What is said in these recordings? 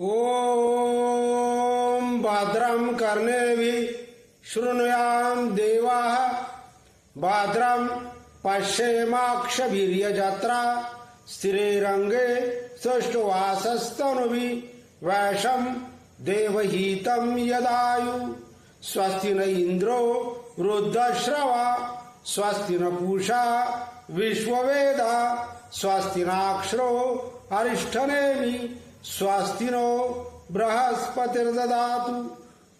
ॐ भद्रं कर्णेभिः शृणुयां देवाः। भद्रं पश्येमाक्षवीर्यजत्रा स्थिरेरङ्गे सुष्ठुवासस्तनुभिः वैशं देवहीतं यदायु। स्वस्ति न इन्द्रो वृद्धश्रवा स्वस्ति न पूषा विश्ववेदा स्वस्ति नाक्षरो अरिष्ठनेमि स्वस्ति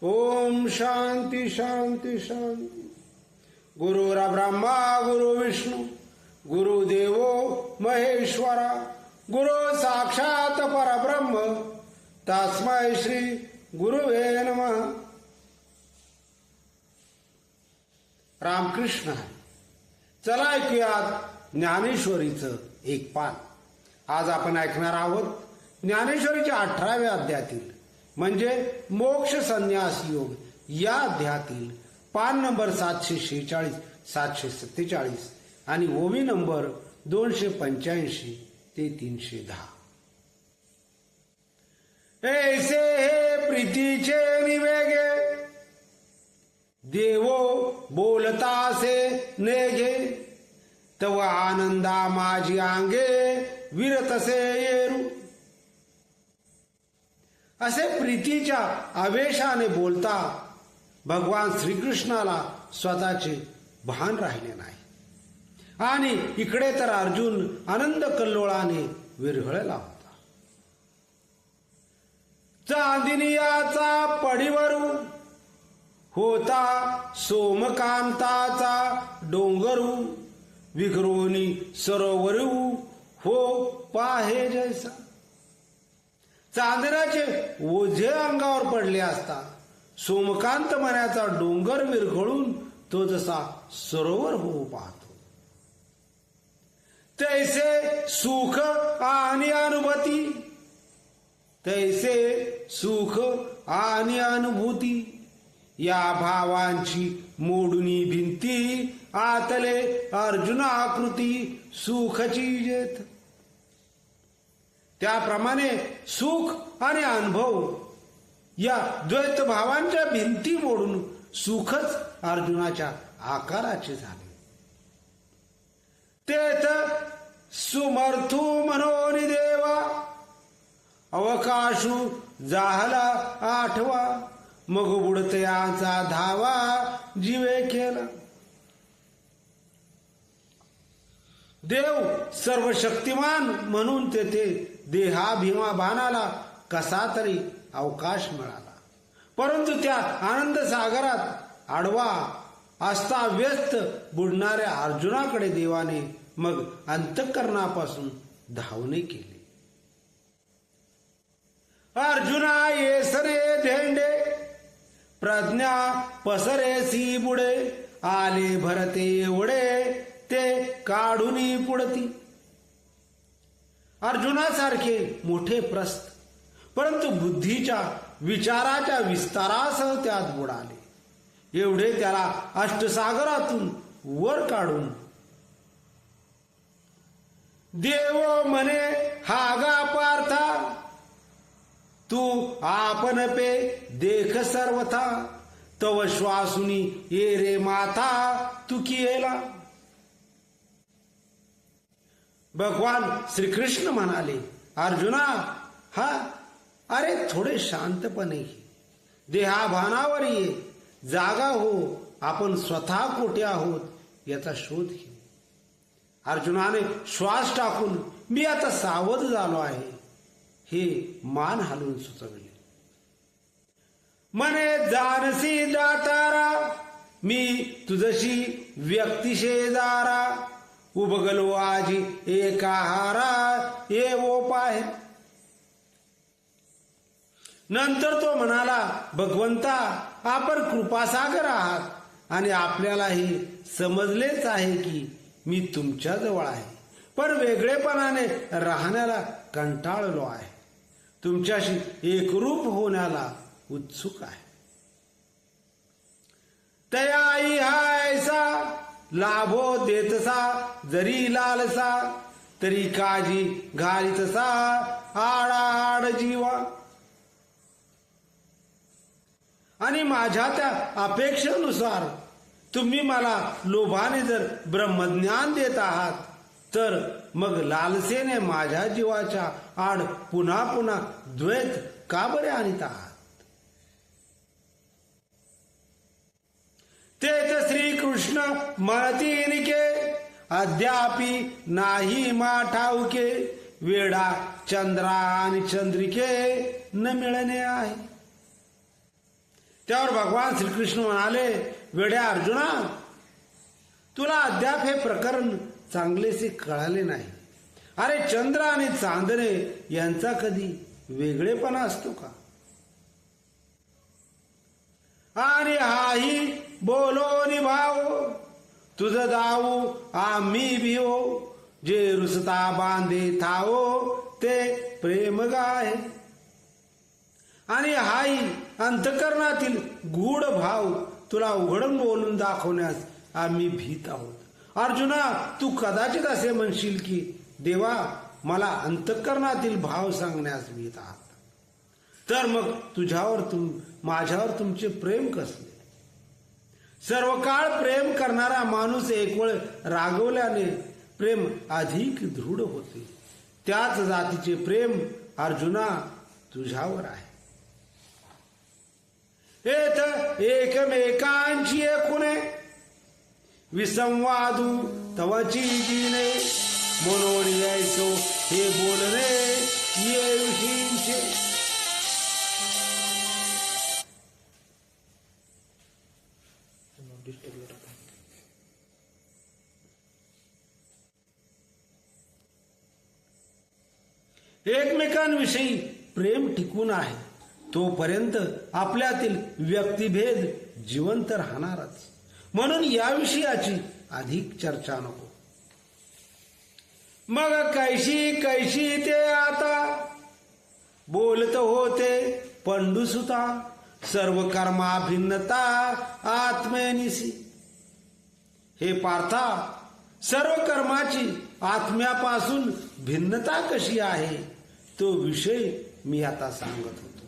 ओम शांती शांती शांती शान्ति ब्रह्मा गुरु विष्णू गुरुदेवो महेश्वरा गुरु साक्षात परब्रह्म तस्मै श्री गुरुवे नम। रामकृष्ण चला ऐकूयात ज्ञानेश्वरीचं एक पान. आज आपण ऐकणार आहोत ज्ञानेश्वरीच्या अठराव्या अध्यायातील म्हणजे मोक्ष संन्यास योग या अध्यायातील पान नंबर सातशे शेहेचाळीस सातशे सत्तेचाळीस आणि ओवी नंबर दोनशे पंच्याऐंशी ते तीनशे दहा. ऐसे हे प्रीतीचे निवेगे देवो बोलतासे नेघे तव आनंदा माझी आंगे विरतसे येरू. असे प्रीतीच्या आवेशाने बोलता भगवान श्रीकृष्णाला स्वतःचे भान राहिले नाही. आणि इकडे तर अर्जुन आनंद कल्लोळाने विरघळला होता. चांदिनियाचा पडीवरू होता सोमकांताचा डोंगरू विघ्रोनी सरोवरू हो पाहे जैसा. चांदण्याचे ओझे अंगावर पडले असता सोमकांत मनाचा डोंगर विरघळून तो जसा सरोवर होऊ पाहतो. तैसे सुख आणि अनुभूती तैसे सुख आणि अनुभूती या भावांची मोडुनी भिंती आतले अर्जुन आकृती सुखची जेथ त्याप्रमाणे सुख आणि अनुभव या द्वैत भावांच्या भिंती मोडून सुखच अर्जुनाच्या आकाराचे झाले. तेथ सुमर्थू मनोनी देवा अवकाशू जाहला आठवा मग बुडतयाचा धावा जीवे केला. देव सर्व शक्तिमान म्हणून तेथे देहाभिमाभानाला कसा तरी अवकाश मिळाला. परंतु त्या आनंद सागरात आडवा असता व्यस्त बुडणाऱ्या अर्जुनाकडे देवाने मग अंतकरणापासून धावणे केले. अर्जुना येसरे धेंडे प्रज्ञा पसरेसी बुडे आले भरते एवढे ते काढूनही पुढती. अर्जुनासारखे मोठे प्रस्त. परंतु बुद्धीच्या विचाराच्या विस्तारासह त्यात बुडाले. एवढे त्याला अष्टसागरातून वर काढून. देव म्हणे हागा पार्था. तू आपण पे देख सर्वथा. तव श्वासुनी ये रे माथा तू किएला भगवान श्रीकृष्ण म्हणाले अर्जुना हा अरे थोडे शांतपणे घे देहाभानावर ये. जागा हो. आपण स्वतः कोठे आहोत याचा शोध घे. अर्जुनाने श्वास टाकून मी आता सावध झालो आहे. हे मान हलवून सुचवले. मने जानसी दातारा मी तुझशी व्यक्तिशेदारा उबगलो आजी एकाहारा ये वो नंतर तो म्हणाला भगवंता आपण कृपासागर आहात आणि आपल्यालाही समजलेच आहे की मी तुमच्या जवळ आहे. पण वेगळेपणाने राहण्याला कंटाळलो आहे. तुमच्याशी एकरूप होण्याला उत्सुक आहे. तयाई हा ऐसा लाभो देतसा जरी लालसा तरी काजी घालीतसा आडाआड जीवा. आणि माझ्या त्या अपेक्षेनुसार तुम्ही मला लोभाने जर ब्रह्मज्ञान देत आहात तर मग लालसेने माझ्या जीवाच्या आड पुन्हा पुन्हा द्वैत का बरे आणीत आहात? तेच श्रीकृष्ण म्हणतीनिके अद्यापि नाही मा ठाऊके वेडा चंद्रा आणि चंद्रिके न मिळणे आहे. त्यावर भगवान श्रीकृष्ण म्हणाले वेड्या अर्जुना तुला अद्याप हे प्रकरण चांगलेसे कळाले नाही. अरे चंद्र आणि चांदणे यांचा कधी वेगळेपणा असतो का? आणि हाही बोलो निभाव. तुझ जाऊ आम्ही भिओ जे रुसता बांधे थाओ ते प्रेम गाय आणि हाही अंतकरणातील गूढ भाव तुला उघडून बोलून दाखवण्यास आम्ही भीत आहोत. अर्जुना तू कदाचित असे म्हणशील की देवा मला अंतकरणातील भाव सांगण्यास भीत आहात. तर मग तुझ्यावर तुम माझ्यावर तुमचे प्रेम कसले? सर्व काळ प्रेम करणारा माणूस एकवळ रागवल्याने प्रेम अधिक दृढ होते. त्याच जातीचे प्रेम अर्जुना तुझ्यावर आहे. एत एकमेकांची एकुणे विसंवादू तवची जिने म्हणून यायचो हे एकमेकांविषयी प्रेम टिकून आहे. तोपर्यंत आपल्यातील व्यक्तिभेद जिवंत राहणारच. म्हणून याविषयाची अधिक चर्चा नको. मग कैशी कैशी ते आता? बोलत होते पंडुसुता सर्व कर्मा भिन्नता आत्मेनिसी हे पार्था सर्व कर्माची आत्म्यापासून भिन्नता कशी आहे तो विषय मी आता सांगत होतो.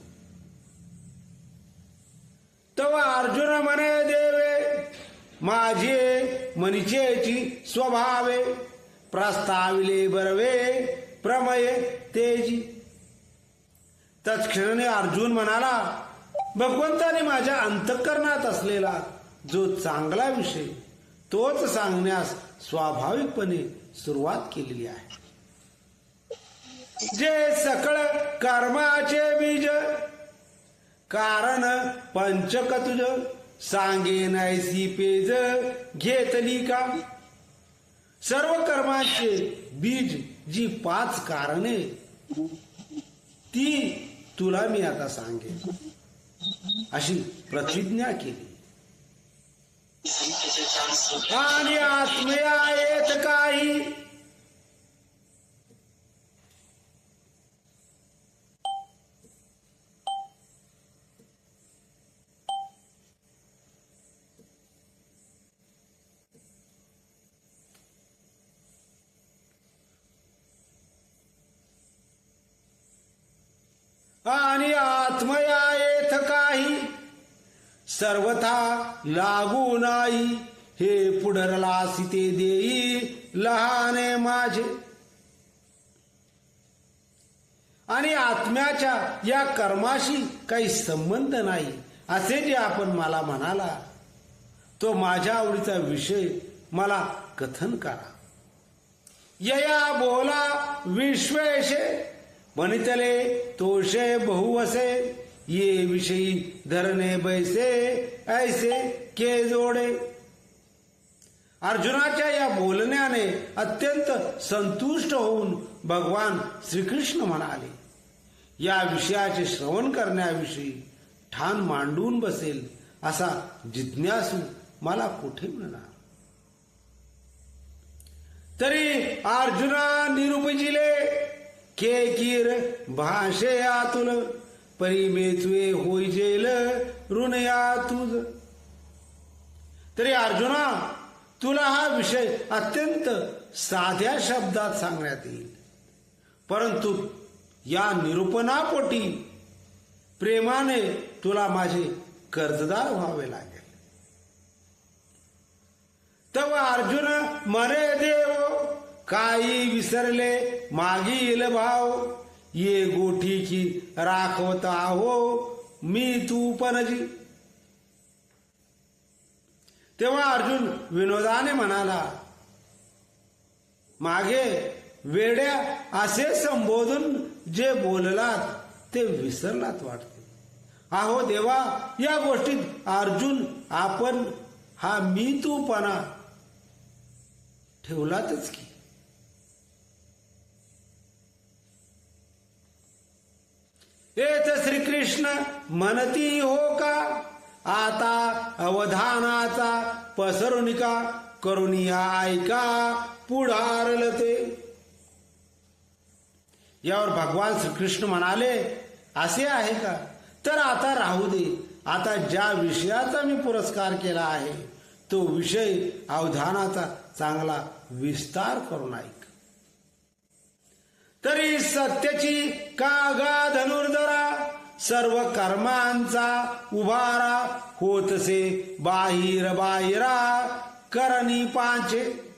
तेव्हा अर्जुन म्हणे देवे माझे मनिचेची स्वभावे प्रस्ताविले बरवे प्रमय तेजी. तत्क्षणाने अर्जुन म्हणाला भगवंताने माझ्या अंतःकरणात असलेला जो चांगला विषय तोच सांगण्यास स्वाभाविकपणे सुरुवात केलेली आहे. जे सकळ कर्माचे बीज कारण पंचक तुझ सांगे नैसी पेज घेतली का? सर्व कर्माचे बीज जी पाच कारणे ती तुला मी आता सांगेन. अशी प्रतिज्ञा केली. आत्मया येत काही आणि आत्मया येथ काही सर्वथा लागू नाही. हे पुढरला सीते देई लहाने माझे. आणि आत्म्याच्या या कर्माशी काही संबंध नाही असे जे आपण मला म्हणाला तो माझ्या आवडीचा विषय मला कथन करा. यया बोला विश्वेशे म्हणितले तोषे बहुवसे. ये विषयी धरणे बैसे ऐसे के जोडे। अर्जुनाच्या या बोलण्याने अत्यंत संतुष्ट होऊन भगवान श्रीकृष्ण म्हणाले या विषयाचे श्रवण करण्याविषयी ठाण मांडून बसेल असा जिज्ञासू मला कुठे मिळणार? तरी अर्जुना निरुपजिले के कीर भाषे आतुल परिमेचुए होई जेल ऋणया तुझ. तरी अर्जुना तुला हा विषय अत्यंत साध्या शब्दात सांगण्यात येईल. परंतु या निरूपणापोटी प्रेमाने तुला माझे कर्जदार व्हावे लागेल. तव अर्जुन मरे देव काही विसरले मागील भाव. ये गोठीची राखवत आहो मी तू पणजी. तेव्हा अर्जुन विनोदाने म्हणाला मागे वेड्या असे संबोधून जे बोललात ते विसरलात वाटते. अहो देवा या गोष्टीत अर्जुन आपण हा मी तूपणा ठेवलातच की. येत श्रीकृष्ण म्हणती हो का? आता अवधानाचा पसरुनिका करून या ऐका पुढारल ते यावर भगवान श्रीकृष्ण म्हणाले असे आहे का? तर आता राहू दे. आता ज्या विषयाचा मी पुरस्कार केला आहे तो विषय अवधानाचा चांगला विस्तार करून ऐक. तरी सत्याची कागा धनुर्धरा सर्व कर्मांचा उभारा होतसे बाहिर बाहिरा करणी पाचे.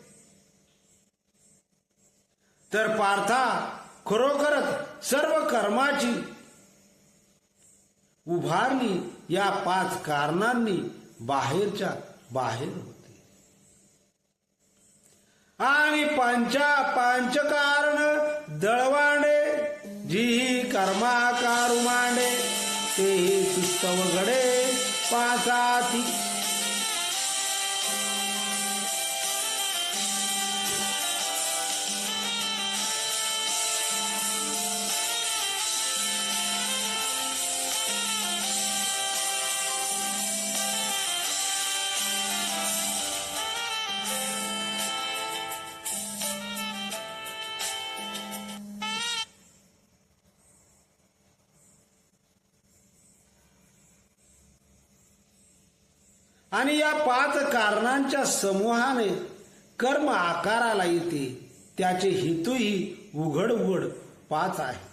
तर पार्था खरोखरच सर्व कर्माची उभारणी या पाच कारणांनी बाहेरच्या बाहेर होते. आणि पांचा पांच कारण दळवांडे जी कर्माकारू मांडे ते सुस्तव घडे पाच आणि या पाच कारणांच्या समूहाने कर्म आकाराला येते. त्याचे हेतूही उघड उघड पाच आहेत.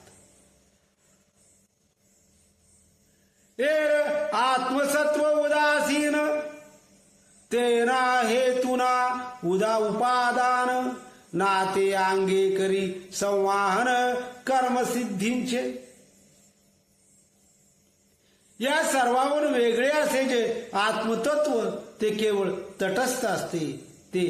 आत्मसत्व उदासीन तेना हेतुना उदा उपादान नाते अंगे करी संवाहन कर्मसिद्धींचे. या सर्वावर वेगळे असे जे आत्मतत्व ते केवळ तटस्थ असते. ते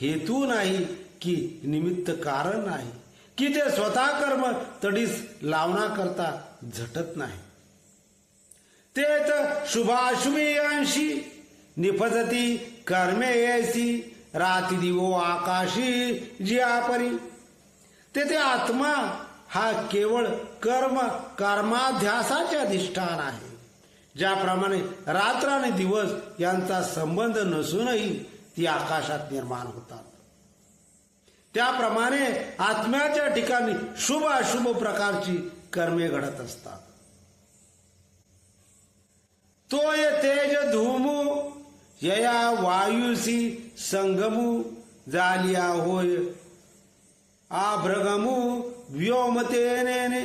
हेतू नाही की निमित्त कारण नाही. की ते स्वतः कर्म तडीस लावण्याकरता झटत नाही. ते तर शुभाशुभी निपजती निफजती कर्मे ऐसी राती दिवो आकाशी जियापरी. तेथे आत्मा हा केवळ कर्म कर्माध्यासाचे अधिष्ठान आहे. ज्याप्रमाणे रात्र आणि दिवस यांचा संबंध नसूनही ती आकाशात निर्माण होतात. त्याप्रमाणे आत्म्याच्या ठिकाणी शुभ अशुभ प्रकारची कर्मे घडत असतात. तो ये तेज धूमू यया वायुसी संगमू जालिया होय आभ्रगमू व्योमतेने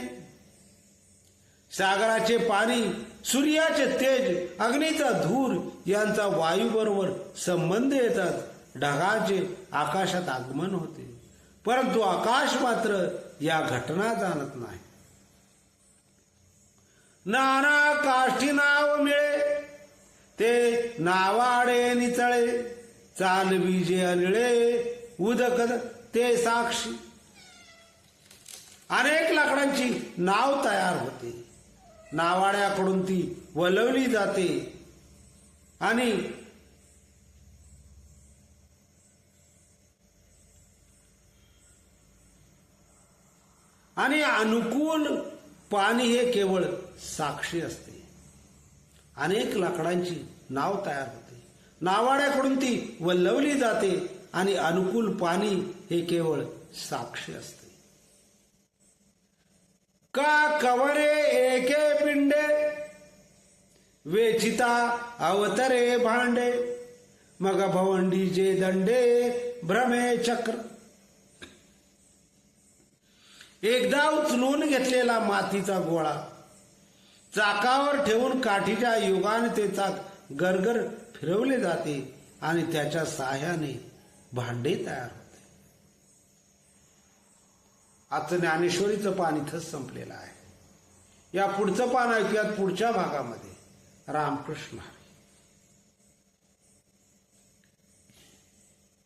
सागराचे पाणी सूर्याचे तेज अग्नीचा धूर यांचा वायूबरोबर संबंध येतात. ढगाचे आकाशात आगमन होते. परंतु आकाश मात्र या घटना जाणत नाही. नाना काष्टी नाव मिळे. ते नावाडे निचळे चाल बीजे अनिळे. उदक ते साक्षी. अनेक लाकडांची नाव तयार होते. नावाड्याकडून ती वलवली जाते. आणि आणि अनुकूल पाणी हे केवळ साक्षी असते. अनेक लाकडांची नाव तयार होते. नावाड्याकडून ती वल्लवली जाते आणि अनुकूल पाणी हे केवळ साक्षी असते. का कवरे एके पिंडे? वेचिता अवतरे भांडे मग भवंडीचे दंडे भ्रमे चक्र. एकदा उचलून घेतलेला मातीचा गोळा चाकावर ठेवून काठीच्या युगाने ते चाक गरगर फिरवले जाते आणि त्याच्या साह्याने भांडे तयार होते आजचं ज्ञानेश्वरीचं पान इथंच संपलेलं आहे. या पुढचं पान ऐकूयात पुढच्या भागामध्ये. रामकृष्ण.